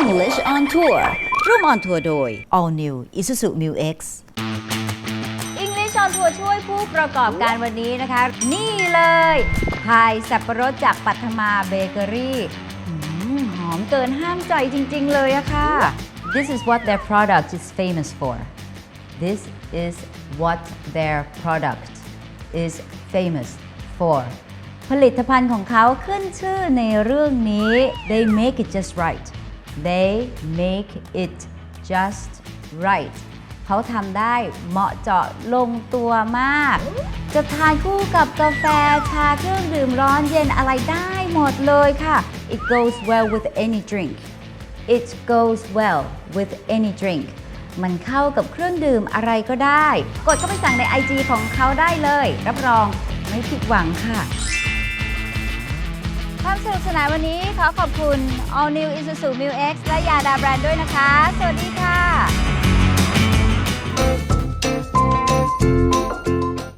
English on Tour ร่วม on tour โดย All New Isuzu Mu X English on Tour ช่วยผู้ประกอบการวันนี้นะคะ นี่เลยพายสับปะรดจากปัทมาเบเกอรี่หอมเกินห้ามใจจริง ๆ เลยอะค่ะ This is what their product is famous for This is what their product is famous for ผลิตภัณฑ์ของเขาขึ้นชื่อในเรื่องนี้ they make it just right they make it just right เขาทำได้เหมาะเจาะลงตัวมาก จะทานคู่กับกาแฟชาเครื่องดื่มร้อนเย็นอะไรได้หมดเลยค่ะ it goes well with any drink it goes well with any drink มันเข้ากับเครื่องดื่มอะไรก็ได้ กดเข้าไปสั่งใน IG ของเขาได้เลย รับรองไม่ผิดหวังค่ะ ความสนุกสนานวันนี้ขอขอบคุณ All New Isuzu Mu X และยาดาแบรนด์ด้วยนะคะ สวัสดีค่ะ